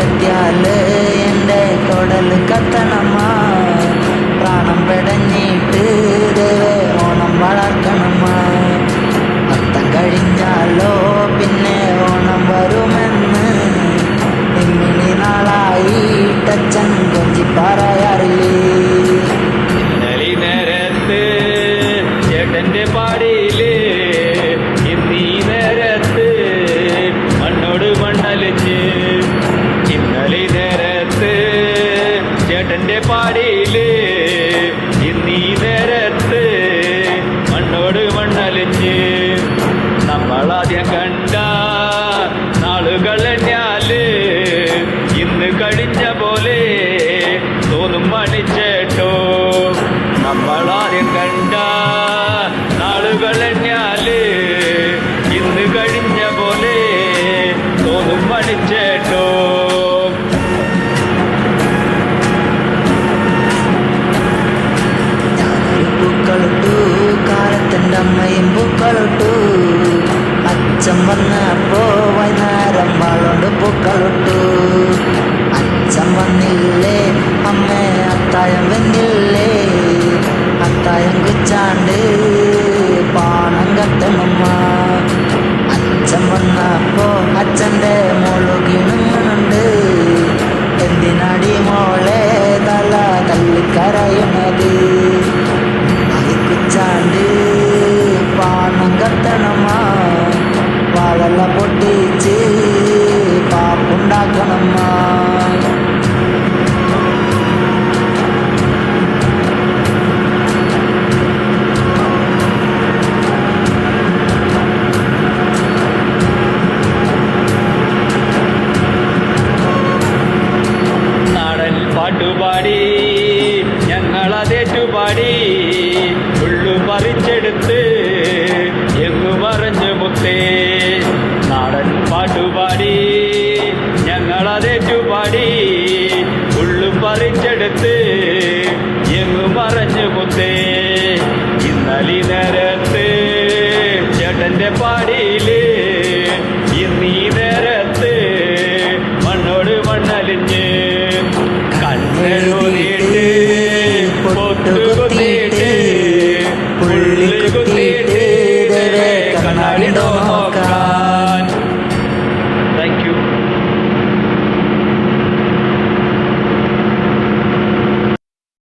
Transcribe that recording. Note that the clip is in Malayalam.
കിട്ടിയാൽ എന്റെ കൊടൽ കത്തണമാ. പ്രാണം പെടഞ്ഞിട്ട് ദേവേ ഓണം വളർക്കണമാ അത്തം കഴിഞ്ഞാലോ പിന്നെ ഓണം വരുമെന്ന്. ഇമ്മിണി നാളായിട്ടച്ചൻ കൊഞ്ചിപ്പാറ ઝંડે પાડી લે പൂക്കളിട്ടു അച്ഛൻ വന്നപ്പോ വൈകുന്നേരം വളണ്ട് പൂക്കളിട്ടു അച്ഛൻ വന്നില്ലേ? അമ്മ അത്തായം വന്നില്ലേ? അത്തായം കുച്ചാണ്ട് പാണം കത്തണമ്മ അച്ഛൻ വന്നപ്പോ അച്ഛന്റെ മോളു കിണുങ്ങണുണ്ട് എന്തിനാടി മോളെ തല തല്ലിക്കരയുന്നത് വാഴല പൊട്ടിച്ച് പാപ്പുണ്ടാക്കണമ്മ ഞങ്ങളതേറ്റുപാടി ഉള്ളു പറിച്ചെടുത്ത് എന്നു പറഞ്ഞു മുത്തേ. ചേട്ടന്റെ പാടിയിൽ ഇന്നീ നേരത്ത് മണ്ണോട് മണ്ണലിഞ്ഞ് കണ്ണെഴുതിയിട്ട് പൊട്ടുകുത്തിയിട്ട് കുത്തിയിട്ട് കണ്ണാടി